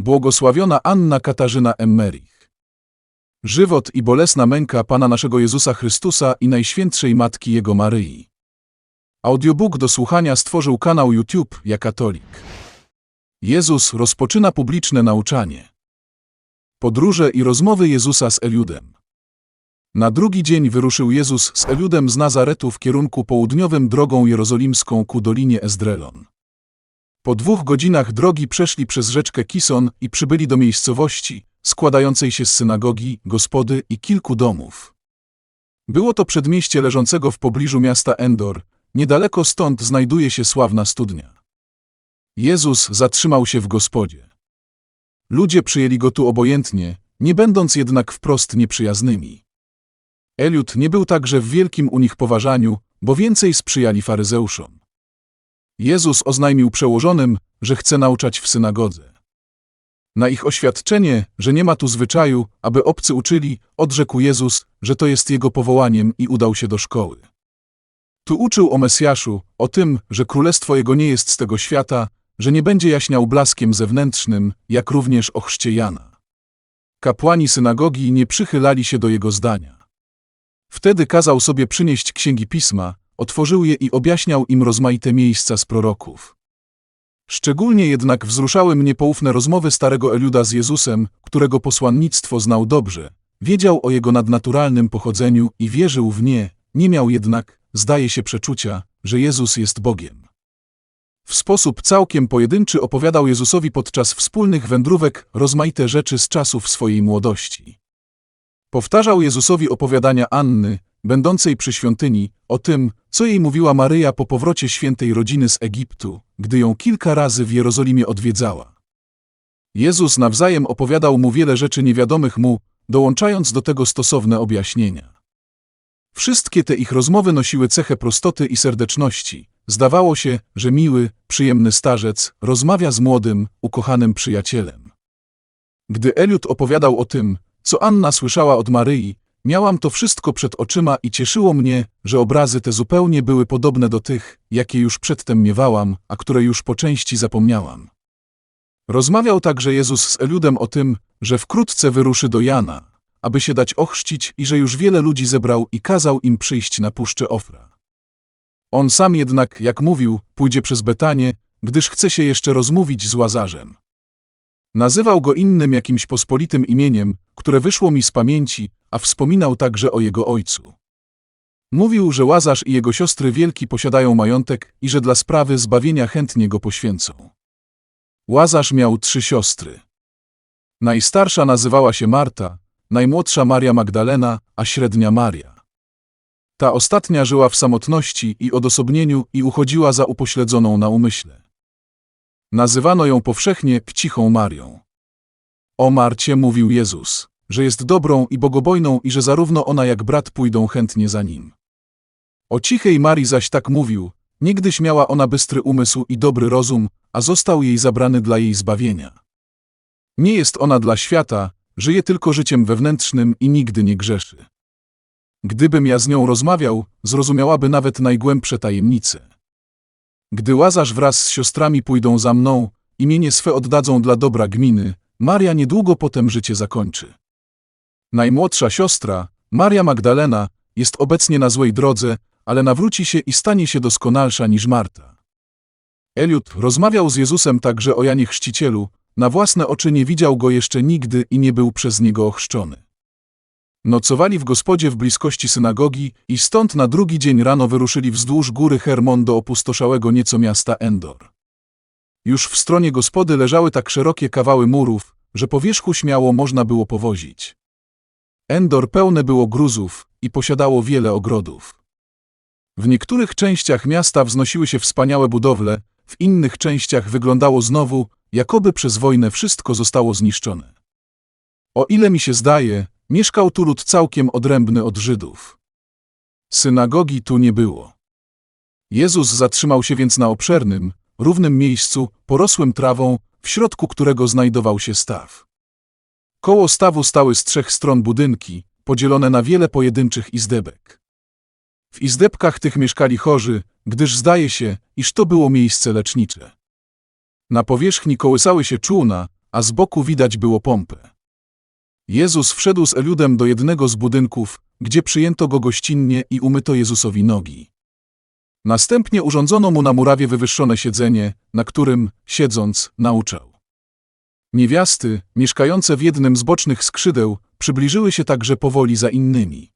Błogosławiona Anna Katarzyna Emmerich. Żywot i bolesna męka Pana naszego Jezusa Chrystusa i Najświętszej Matki Jego Maryi. Audiobook do słuchania stworzył kanał YouTube Ja Katolik. Jezus rozpoczyna publiczne nauczanie. Podróże i rozmowy Jezusa z Eliudem. Na drugi dzień wyruszył Jezus z Eliudem z Nazaretu w kierunku południowym drogą jerozolimską ku dolinie Ezdrelon. Po dwóch godzinach drogi przeszli przez rzeczkę Kison i przybyli do miejscowości, składającej się z synagogi, gospody i kilku domów. Było to przedmieście leżącego w pobliżu miasta Endor, niedaleko stąd znajduje się sławna studnia. Jezus zatrzymał się w gospodzie. Ludzie przyjęli go tu obojętnie, nie będąc jednak wprost nieprzyjaznymi. Eliud nie był także w wielkim u nich poważaniu, bo więcej sprzyjali faryzeuszom. Jezus oznajmił przełożonym, że chce nauczać w synagodze. Na ich oświadczenie, że nie ma tu zwyczaju, aby obcy uczyli, odrzekł Jezus, że to jest jego powołaniem i udał się do szkoły. Tu uczył o Mesjaszu, o tym, że królestwo jego nie jest z tego świata, że nie będzie jaśniał blaskiem zewnętrznym, jak również o chrzcie Jana. Kapłani synagogi nie przychylali się do jego zdania. Wtedy kazał sobie przynieść księgi pisma, otworzył je i objaśniał im rozmaite miejsca z proroków. Szczególnie jednak wzruszały mnie poufne rozmowy starego Eliuda z Jezusem, którego posłannictwo znał dobrze, wiedział o jego nadnaturalnym pochodzeniu i wierzył w nie, nie miał jednak, zdaje się, przeczucia, że Jezus jest Bogiem. W sposób całkiem pojedynczy opowiadał Jezusowi podczas wspólnych wędrówek rozmaite rzeczy z czasów swojej młodości. Powtarzał Jezusowi opowiadania Anny, będącej przy świątyni, o tym, co jej mówiła Maryja po powrocie świętej rodziny z Egiptu, gdy ją kilka razy w Jerozolimie odwiedzała. Jezus nawzajem opowiadał mu wiele rzeczy niewiadomych mu, dołączając do tego stosowne objaśnienia. Wszystkie te ich rozmowy nosiły cechę prostoty i serdeczności. Zdawało się, że miły, przyjemny starzec rozmawia z młodym, ukochanym przyjacielem. Gdy Eliud opowiadał o tym, co Anna słyszała od Maryi, miałam to wszystko przed oczyma i cieszyło mnie, że obrazy te zupełnie były podobne do tych, jakie już przedtem miewałam, a które już po części zapomniałam. Rozmawiał także Jezus z Eliudem o tym, że wkrótce wyruszy do Jana, aby się dać ochrzcić i że już wiele ludzi zebrał i kazał im przyjść na puszczę Ofra. On sam jednak, jak mówił, pójdzie przez Betanię, gdyż chce się jeszcze rozmówić z Łazarzem. Nazywał go innym jakimś pospolitym imieniem, które wyszło mi z pamięci, a wspominał także o jego ojcu. Mówił, że Łazarz i jego siostry wielki posiadają majątek i że dla sprawy zbawienia chętnie go poświęcą. Łazarz miał trzy siostry. Najstarsza nazywała się Marta, najmłodsza Maria Magdalena, a średnia Maria. Ta ostatnia żyła w samotności i odosobnieniu i uchodziła za upośledzoną na umyśle. Nazywano ją powszechnie Cichą Marią. O Marcie mówił Jezus, że jest dobrą i bogobojną i że zarówno ona jak brat pójdą chętnie za nim. O cichej Marii zaś tak mówił, niegdyś miała ona bystry umysł i dobry rozum, a został jej zabrany dla jej zbawienia. Nie jest ona dla świata, żyje tylko życiem wewnętrznym i nigdy nie grzeszy. Gdybym ja z nią rozmawiał, zrozumiałaby nawet najgłębsze tajemnice. Gdy Łazarz wraz z siostrami pójdą za mną, imienie swe oddadzą dla dobra gminy, Maria niedługo potem życie zakończy. Najmłodsza siostra, Maria Magdalena, jest obecnie na złej drodze, ale nawróci się i stanie się doskonalsza niż Marta. Eliud rozmawiał z Jezusem także o Janie Chrzcicielu, na własne oczy nie widział go jeszcze nigdy i nie był przez niego ochrzczony. Nocowali w gospodzie w bliskości synagogi i stąd na drugi dzień rano wyruszyli wzdłuż góry Hermon do opustoszałego nieco miasta Endor. Już w stronie gospody leżały tak szerokie kawały murów, że po wierzchu śmiało można było powozić. Endor pełne było gruzów i posiadało wiele ogrodów. W niektórych częściach miasta wznosiły się wspaniałe budowle, w innych częściach wyglądało znowu, jakoby przez wojnę wszystko zostało zniszczone. O ile mi się zdaje, mieszkał tu lud całkiem odrębny od Żydów. Synagogi tu nie było. Jezus zatrzymał się więc na obszernym, równym miejscu, porosłym trawą, w środku którego znajdował się staw. Koło stawu stały z trzech stron budynki, podzielone na wiele pojedynczych izdebek. W izdebkach tych mieszkali chorzy, gdyż zdaje się, iż to było miejsce lecznicze. Na powierzchni kołysały się czółna, a z boku widać było pompę. Jezus wszedł z Eliudem do jednego z budynków, gdzie przyjęto go gościnnie i umyto Jezusowi nogi. Następnie urządzono mu na murawie wywyższone siedzenie, na którym, siedząc, nauczał. Niewiasty, mieszkające w jednym z bocznych skrzydeł, przybliżyły się także powoli za innymi.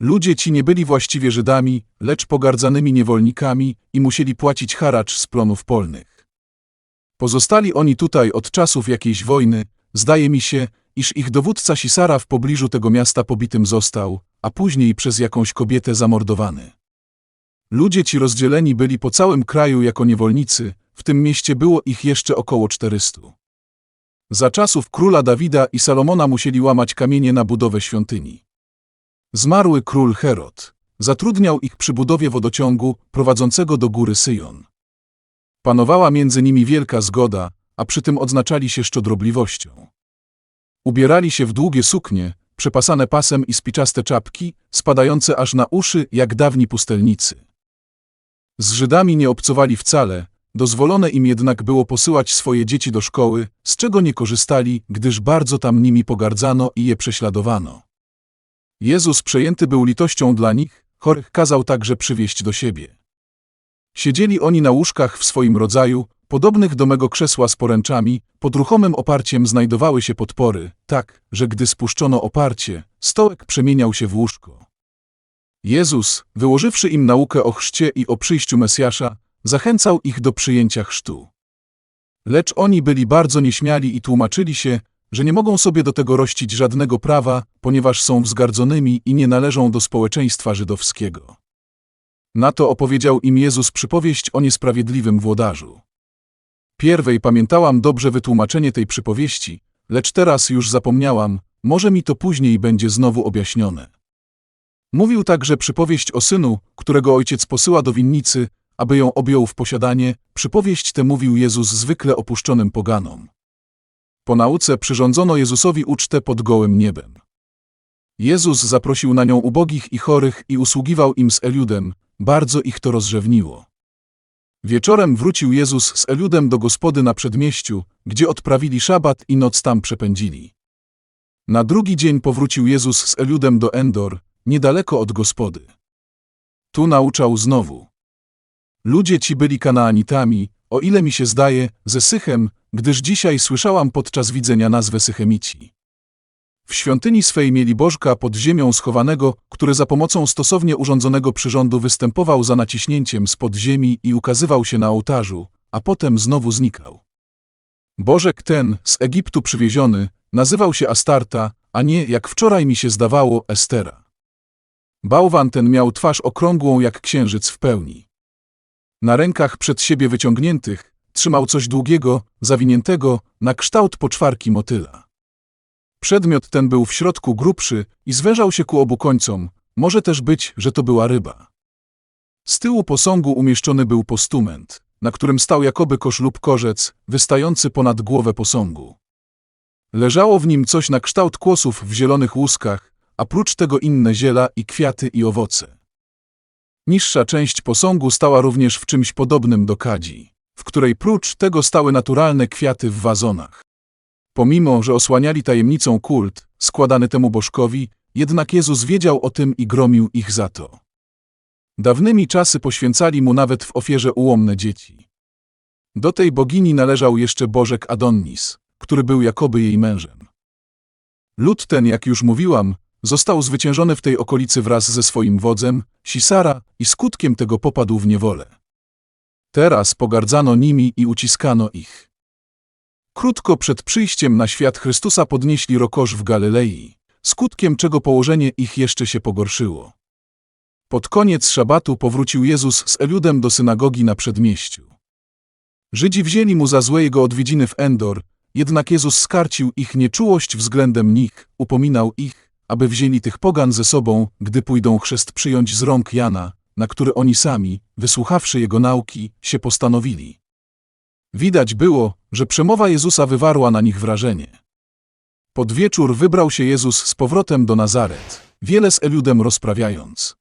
Ludzie ci nie byli właściwie Żydami, lecz pogardzanymi niewolnikami i musieli płacić haracz z plonów polnych. Pozostali oni tutaj od czasów jakiejś wojny, zdaje mi się, iż ich dowódca Sisara w pobliżu tego miasta pobitym został, a później przez jakąś kobietę zamordowany. Ludzie ci rozdzieleni byli po całym kraju jako niewolnicy, w tym mieście było ich jeszcze około 400. Za czasów króla Dawida i Salomona musieli łamać kamienie na budowę świątyni. Zmarły król Herod zatrudniał ich przy budowie wodociągu prowadzącego do góry Syjon. Panowała między nimi wielka zgoda, a przy tym odznaczali się szczodrobliwością. Ubierali się w długie suknie, przepasane pasem i spiczaste czapki, spadające aż na uszy jak dawni pustelnicy. Z Żydami nie obcowali wcale, dozwolone im jednak było posyłać swoje dzieci do szkoły, z czego nie korzystali, gdyż bardzo tam nimi pogardzano i je prześladowano. Jezus przejęty był litością dla nich, chorych kazał także przywieźć do siebie. Siedzieli oni na łóżkach w swoim rodzaju, podobnych do mego krzesła z poręczami, pod ruchomym oparciem znajdowały się podpory, tak, że gdy spuszczono oparcie, stołek przemieniał się w łóżko. Jezus, wyłożywszy im naukę o chrzcie i o przyjściu Mesjasza, zachęcał ich do przyjęcia chrztu. Lecz oni byli bardzo nieśmiali i tłumaczyli się, że nie mogą sobie do tego rościć żadnego prawa, ponieważ są wzgardzonymi i nie należą do społeczeństwa żydowskiego. Na to opowiedział im Jezus przypowieść o niesprawiedliwym włodarzu. Pierwej pamiętałam dobrze wytłumaczenie tej przypowieści, lecz teraz już zapomniałam, może mi to później będzie znowu objaśnione. Mówił także przypowieść o synu, którego ojciec posyła do winnicy, aby ją objął w posiadanie, przypowieść tę mówił Jezus zwykle opuszczonym poganom. Po nauce przyrządzono Jezusowi ucztę pod gołym niebem. Jezus zaprosił na nią ubogich i chorych i usługiwał im z Eliudem, bardzo ich to rozrzewniło. Wieczorem wrócił Jezus z Eliudem do gospody na przedmieściu, gdzie odprawili szabat i noc tam przepędzili. Na drugi dzień powrócił Jezus z Eliudem do Endor, niedaleko od gospody. Tu nauczał znowu. Ludzie ci byli Kanaanitami, o ile mi się zdaje, ze Sychem, gdyż dzisiaj słyszałam podczas widzenia nazwę Sychemici. W świątyni swej mieli bożka pod ziemią schowanego, który za pomocą stosownie urządzonego przyrządu występował za naciśnięciem spod ziemi i ukazywał się na ołtarzu, a potem znowu znikał. Bożek ten, z Egiptu przywieziony, nazywał się Astarta, a nie, jak wczoraj mi się zdawało, Estera. Bałwan ten miał twarz okrągłą jak księżyc w pełni. Na rękach przed siebie wyciągniętych trzymał coś długiego, zawiniętego, na kształt poczwarki motyla. Przedmiot ten był w środku grubszy i zwężał się ku obu końcom, może też być, że to była ryba. Z tyłu posągu umieszczony był postument, na którym stał jakoby kosz lub korzec, wystający ponad głowę posągu. Leżało w nim coś na kształt kłosów w zielonych łuskach, a prócz tego inne ziela i kwiaty i owoce. Niższa część posągu stała również w czymś podobnym do kadzi, w której prócz tego stały naturalne kwiaty w wazonach. Pomimo, że osłaniali tajemnicą kult, składany temu bożkowi, jednak Jezus wiedział o tym i gromił ich za to. Dawnymi czasy poświęcali mu nawet w ofierze ułomne dzieci. Do tej bogini należał jeszcze Bożek Adonnis, który był jakoby jej mężem. Lud ten, jak już mówiłam, został zwyciężony w tej okolicy wraz ze swoim wodzem, Sisara, i skutkiem tego popadł w niewolę. Teraz pogardzano nimi i uciskano ich. Krótko przed przyjściem na świat Chrystusa podnieśli rokosz w Galilei, skutkiem czego położenie ich jeszcze się pogorszyło. Pod koniec szabatu powrócił Jezus z Eliudem do synagogi na przedmieściu. Żydzi wzięli mu za złe jego odwiedziny w Endor, jednak Jezus skarcił ich nieczułość względem nich, upominał ich, aby wzięli tych pogan ze sobą, gdy pójdą chrzest przyjąć z rąk Jana, na który oni sami, wysłuchawszy jego nauki, się postanowili. Widać było, że przemowa Jezusa wywarła na nich wrażenie. Pod wieczór wybrał się Jezus z powrotem do Nazaret, wiele z Eliudem rozprawiając.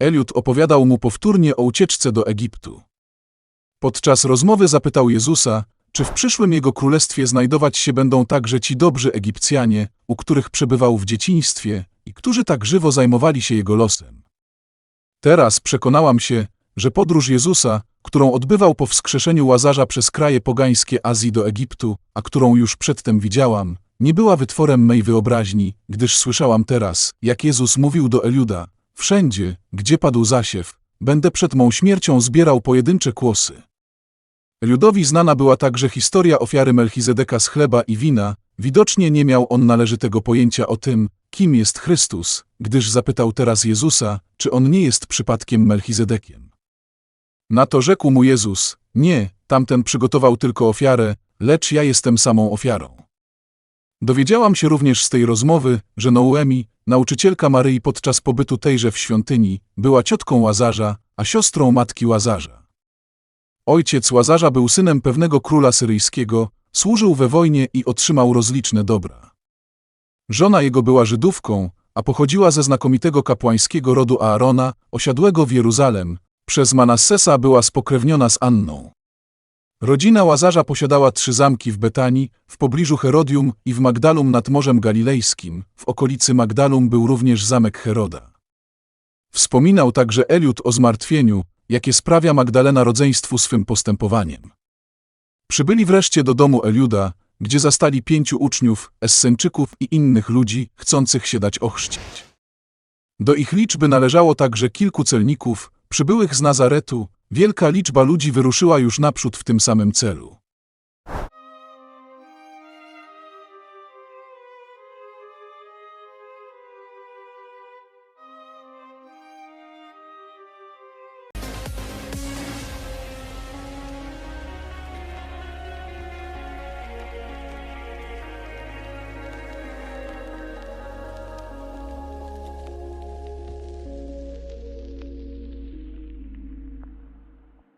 Eliud opowiadał mu powtórnie o ucieczce do Egiptu. Podczas rozmowy zapytał Jezusa, Czy w przyszłym jego królestwie znajdować się będą także ci dobrzy Egipcjanie, u których przebywał w dzieciństwie i którzy tak żywo zajmowali się jego losem? Teraz przekonałam się, że podróż Jezusa, którą odbywał po wskrzeszeniu Łazarza przez kraje pogańskie Azji do Egiptu, a którą już przedtem widziałam, nie była wytworem mej wyobraźni, gdyż słyszałam teraz, jak Jezus mówił do Eliuda, wszędzie, gdzie padł zasiew, będę przed mą śmiercią zbierał pojedyncze kłosy. Eliudowi znana była także historia ofiary Melchizedeka z chleba i wina, widocznie nie miał on należytego pojęcia o tym, kim jest Chrystus, gdyż zapytał teraz Jezusa, czy on nie jest przypadkiem Melchizedekiem. Na to rzekł mu Jezus, nie, tamten przygotował tylko ofiarę, lecz ja jestem samą ofiarą. Dowiedziałam się również z tej rozmowy, że Noemi, nauczycielka Maryi podczas pobytu tejże w świątyni, była ciotką Łazarza, a siostrą matki Łazarza. Ojciec Łazarza był synem pewnego króla syryjskiego, służył we wojnie i otrzymał rozliczne dobra. Żona jego była Żydówką, a pochodziła ze znakomitego kapłańskiego rodu Aarona, osiadłego w Jeruzalem, przez Manassesa była spokrewniona z Anną. Rodzina Łazarza posiadała trzy zamki w Betanii, w pobliżu Herodium i w Magdalum nad Morzem Galilejskim. W okolicy Magdalum był również zamek Heroda. Wspominał także Eliud o zmartwieniu, jakie sprawia Magdalena rodzeństwu swym postępowaniem. Przybyli wreszcie do domu Eliuda, gdzie zastali pięciu uczniów, Esseńczyków i innych ludzi, chcących się dać ochrzcić. Do ich liczby należało także kilku celników, przybyłych z Nazaretu, wielka liczba ludzi wyruszyła już naprzód w tym samym celu.